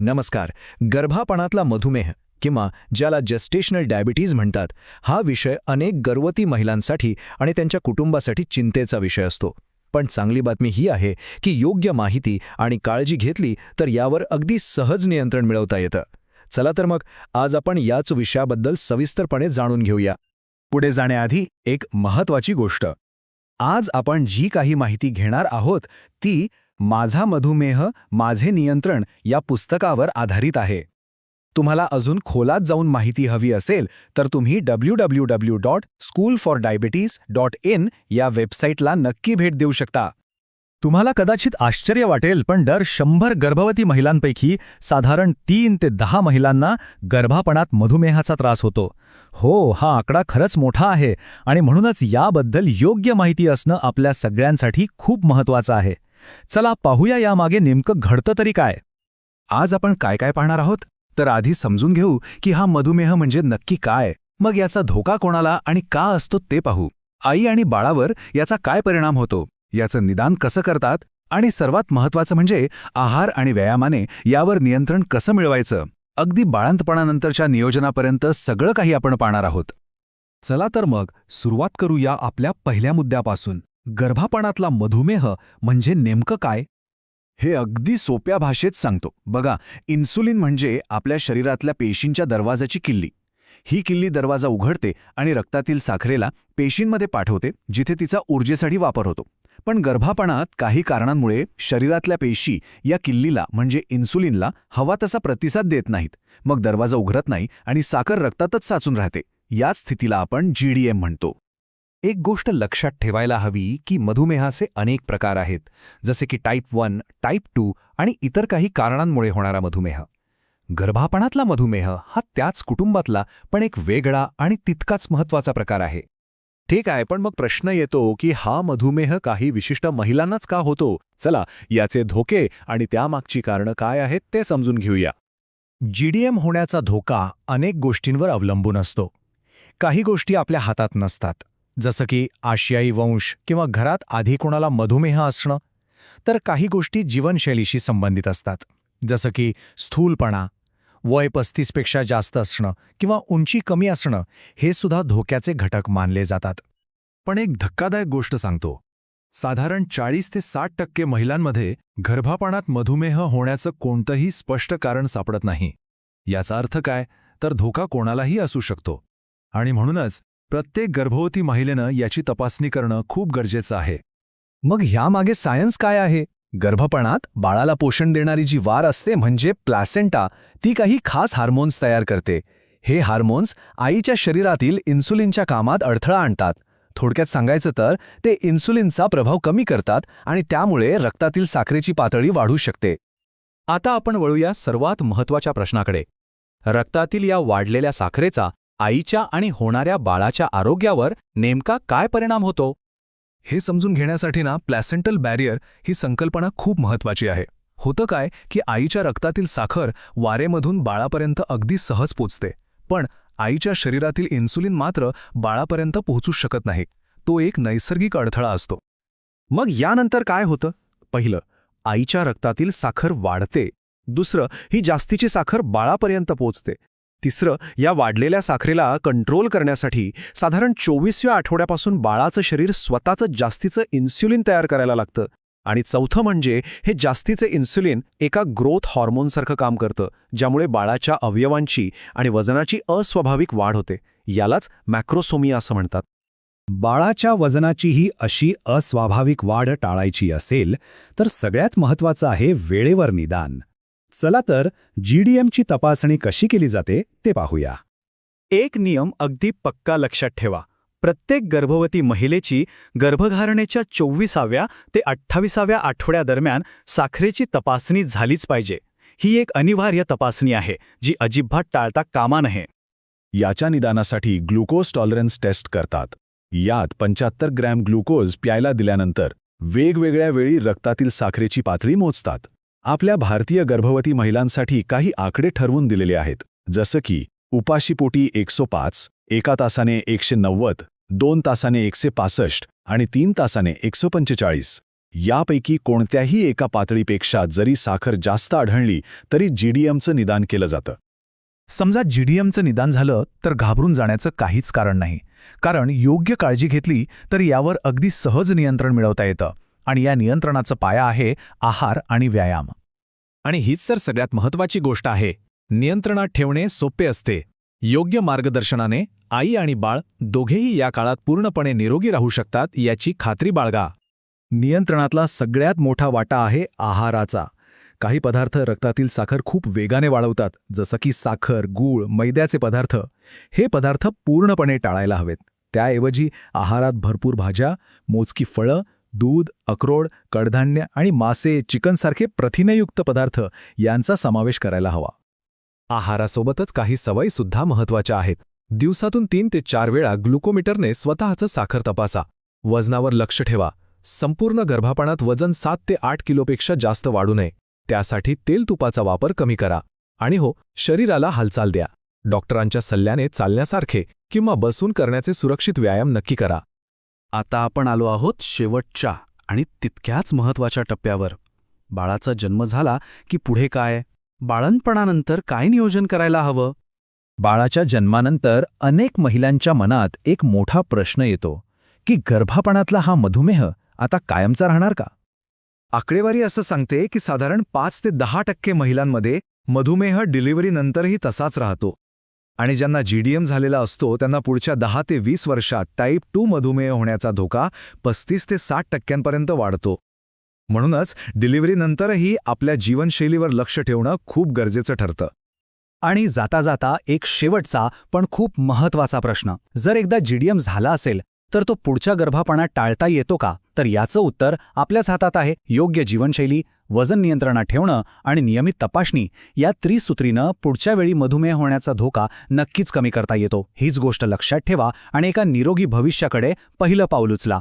नमस्कार. गर्भापणातला मधुमेह किंवा ज्याला जस्टेशनल डायबिटीज म्हणतात हा विषय अनेक गर्भवती महिलांसाठी आणि त्यांच्या कुटुंबासाठी चिंतेचा विषय असतो. पण चांगली बातमी ही आहे की योग्य माहिती आणि काळजी घेतली तर यावर अगदी सहज नियंत्रण मिळवता येतं. चला तर मग आज आपण याच विषयाबद्दल सविस्तरपणे जाणून घेऊया. पुढे जाण्याआधी एक महत्वाची गोष्ट. आज आपण जी काही माहिती घेणार आहोत ती माझा मधुमेह माझे नियंत्रण या पुस्तकावर आधारित आहे. तुम्हाला अजून खोलात जाऊन माहिती हवी असेल तर तुम्ही W W W dot school for diabetes dot in या वेबसाईटला नक्की भेट देऊ शकता. तुम्हाला कदाचित आश्चर्य वाटेल पण दर शंभर गर्भवती महिलांपैकी साधारण तीन ते दहा महिलांना गर्भापणात मधुमेहाचा त्रास होतो. हो हा आकडा खरंच मोठा आहे आणि म्हणूनच याबद्दल योग्य माहिती असणं आपल्या सगळ्यांसाठी खूप महत्वाचं आहे. चला पाहूया यामागे नेमकं घडतं तरी काय. आज आपण काय काय पाहणार आहोत? तर आधी समजून घेऊ की हा मधुमेह म्हणजे नक्की काय. मग याचा धोका कोणाला आणि का असतो ते पाहू. आई आणि बाळावर याचा काय परिणाम होतो? याचं निदान कसं करतात? आणि सर्वात महत्वाचं म्हणजे आहार आणि व्यायामाने यावर नियंत्रण कसं मिळवायचं? अगदी बाळंतपणानंतरच्या नियोजनापर्यंत सगळं काही आपण पाहणार आहोत. चला तर मग सुरुवात करूया आपल्या पहिल्या मुद्द्यापासून. गर्भापणातला मधुमेह म्हणजे नेमकं काय? हे अगदी सोप्या भाषेत सांगतो. बघा इन्सुलिन म्हणजे आपल्या शरीरातल्या पेशींच्या दरवाजाची किल्ली. ही किल्ली दरवाजा उघडते आणि रक्तातील साखरेला पेशींमध्ये पाठवते जिथे तिचा ऊर्जेसाठी वापर होतो. पण गर्भापणात काही कारणांमुळे शरीरातल्या पेशी या किल्लीला म्हणजे इन्सुलिनला हवा तसा प्रतिसाद देत नाहीत. मग दरवाजा उघडत नाही आणि साखर रक्तातच साचून राहते. याच स्थितीला आपण जीडीएम म्हणतो. एक गोष्ट लक्षात ठेवायला हवी की मधुमेहाचे अनेक प्रकार आहेत जसे की टाईप वन टाईप टू आणि इतर काही कारणांमुळे होणारा मधुमेह. गर्भापणातला मधुमेह हा त्याच कुटुंबातला पण एक वेगळा आणि तितकाच महत्त्वाचा प्रकार आहे. ठीक आहे पण मग प्रश्न येतो की हा मधुमेह काही विशिष्ट महिलांनाच का होतो? चला याचे धोके आणि त्यामागची कारणं काय आहेत ते समजून घेऊया. जीडीएम होण्याचा धोका अनेक गोष्टींवर अवलंबून असतो. काही गोष्टी आपल्या हातात नसतात. जसं की आशियाई वंश किंवा घरात आधी कोणाला मधुमेह असणं तर काही गोष्टी जीवनशैलीशी संबंधित असतात. जसं की स्थूलपणा वय पस्तीसपेक्षा जास्त असणं किंवा उंची कमी असणं हे सुद्धा धोक्याचे घटक मानले जातात. पण एक धक्कादायक गोष्ट सांगतो. साधारण चाळीस ते साठ टक्के महिलांमध्ये गर्भापणात मधुमेह होण्याचं कोणतंही स्पष्ट कारण सापडत नाही. याचा अर्थ काय? तर धोका कोणालाही असू शकतो. आणि म्हणूनच प्रत्येक गर्भवती महिलेनं याची तपासणी करणं खूप गरजेचं आहे. मग ह्यामागे सायन्स काय आहे? गर्भपणात बाळाला पोषण देणारी जी वार असते म्हणजे प्लॅसेंटा ती काही खास हार्मोन्स तयार करते. हे हार्मोन्स आईच्या शरीरातील इन्सुलिनच्या कामात अडथळा आणतात. थोडक्यात सांगायचं तर ते इन्सुलिनचा प्रभाव कमी करतात आणि त्यामुळे रक्तातील साखरेची पातळी वाढू शकते. आता आपण वळूया सर्वात महत्त्वाच्या प्रश्नाकडे. रक्तातील या वाढलेल्या साखरेचा आईच्या आणि होणाऱ्या बाळाच्या आरोग्यावर नेमका काय परिणाम होतो? हे समजून घेण्यासाठी ना प्लॅसेंटल बॅरियर ही संकल्पना खूप महत्वाची आहे. होतं काय की आईच्या रक्तातील साखर वारेमधून बाळापर्यंत अगदी सहज पोचते पण आईच्या शरीरातील इन्सुलिन मात्र बाळापर्यंत पोहोचूच शकत नाही. तो एक नैसर्गिक अडथळा असतो. मग यानंतर काय होतं? पहिलं आईच्या रक्तातील साखर वाढते. दुसरं ही जास्तीची साखर बाळापर्यंत पोचते. तिसरं या वाढलेल्या साखरेला कंट्रोल करण्यासाठी साधारण चोवीसव्या आठवड्यापासून बाळाचं शरीर स्वतःचं जास्तीचं इन्सुलिन तयार करायला लागतं. आणि चौथं म्हणजे हे जास्तीचे इन्सुलिन एका ग्रोथ हॉर्मोनसारखं काम करतं ज्यामुळे बाळाच्या अवयवांची आणि वजनाची अस्वाभाविक वाढ होते. यालाच मॅक्रोसोमिया असं म्हणतात. बाळाच्या वजनाची ही अशी अस्वाभाविक वाढ टाळायची असेल तर सगळ्यात महत्वाचं आहे वेळेवर निदान. चला तर जीडीएमची तपासणी कशी केली जाते ते पाहूया. एक नियम अगदी पक्का लक्षात ठेवा. प्रत्येक गर्भवती महिलेची गर्भधारणेच्या चोवीसाव्या ते अठ्ठावीसाव्या आठवड्यादरम्यान साखरेची तपासणी झालीच पाहिजे. ही एक अनिवार्य तपासणी आहे जी अजिबात टाळता कामा नये. याच्या निदानासाठी ग्लुकोज टॉलरन्स टेस्ट करतात. यात पंच्याहत्तर ग्रॅम ग्लुकोज प्यायला दिल्यानंतर वेगवेगळ्या वेळी रक्तातील साखरेची पातळी मोजतात. आपल्या भारतीय गर्भवती महिलांसाठी काही आकडे ठरवून दिलेले आहेत. जसं की उपाशीपोटी एकशे पाच एका तासाने एकशे नव्वद दोन तासाने एकशे पासष्ट आणि तीन तासाने एकशे पंचेचाळीस यापैकी कोणत्याही एका पातळीपेक्षा जरी साखर जास्त आढळली तरी जीडीएमचं निदान केलं जातं. समजा जीडीएमचं निदान झालं तर घाबरून जाण्याचं काहीच कारण नाही. कारण योग्य काळजी घेतली तर यावर अगदी सहज नियंत्रण मिळवता येतं. आणि या नियंत्रणाचा पाया आहे आहार आणि व्यायाम. आणि हीच तर सगळ्यात महत्वाची गोष्ट आहे. नियंत्रणात ठेवणे सोपे असते. योग्य मार्गदर्शनाने आई आणि बाळ दोघेही या काळात पूर्णपणे निरोगी राहू शकतात याची खात्री बाळगा. नियंत्रणातला सगळ्यात मोठा वाटा आहे आहाराचा. काही पदार्थ रक्तातील साखर खूप वेगाने वाढवतात जसं की साखर गूळ मैद्याचे पदार्थ. हे पदार्थ पूर्णपणे टाळायला हवेत. त्याऐवजी आहारात भरपूर भाज्या मोजकी फळं दूध अक्रोड कडधान्य आणि मासे चिकनसारखे प्रथिनयुक्त पदार्थ यांचा समावेश करायला हवा. आहारासोबतच काही सवयीसुद्धा महत्त्वाच्या महत्त्वाच्या आहेत. दिवसातून तीन ते चार वेळा ग्लुकोमीटरने स्वतःचं साखर तपासा. वजनावर लक्ष ठेवा. संपूर्ण गर्भापणात वजन सात ते आठ किलोपेक्षा जास्त वाढू नये. त्यासाठी तेल तुपाचा वापर कमी करा. आणि हो शरीराला हालचाल द्या. डॉक्टरांच्या सल्ल्याने चालण्यासारखे किंवा बसून करण्याचे सुरक्षित व्यायाम नक्की करा. आता आपण आलो आहोत शेवटच्या आणि तितक्याच महत्त्वाच्या टप्प्यावर. बाळाचा जन्म झाला की पुढे काय? बाळणपणानंतर काय नियोजन करायला हवं? बाळाच्या जन्मानंतर अनेक महिलांच्या मनात एक मोठा प्रश्न येतो की गर्भापणातला हा मधुमेह आता कायमचा राहणार का? आकडेवारी असं सांगते की साधारण पाच ते दहा टक्के महिलांमध्ये मधुमेह डिलिव्हरीनंतरही तसाच राहतो. आणि ज्यांना जीडीएम झालेला असतो त्यांना पुढच्या दहा ते वीस वर्षात टाईप टू मधुमेह होण्याचा धोका पस्तीस ते साठ टक्क्यांपर्यंत वाढतो. म्हणूनच डिलिव्हरीनंतरही आपल्या जीवनशैलीवर लक्ष ठेवणं खूप गरजेचं ठरतं. आणि जाता जाता एक शेवटचा पण खूप महत्त्वाचा प्रश्न. जर एकदा जीडीएम झाला असेल तर तो पुढच्या गर्भापणा टाळता येतो का? तर याचं उत्तर आपल्याच हातात आहे. योग्य जीवनशैली वजन नियंत्रणात ठेवणं आणि नियमित तपासणी या त्रिसूत्रीनं पुढच्या वेळी मधुमेह होण्याचा धोका नक्कीच कमी करता येतो. हीच गोष्ट लक्षात ठेवा आणि एका निरोगी भविष्याकडे पहिलं पाऊल उचला.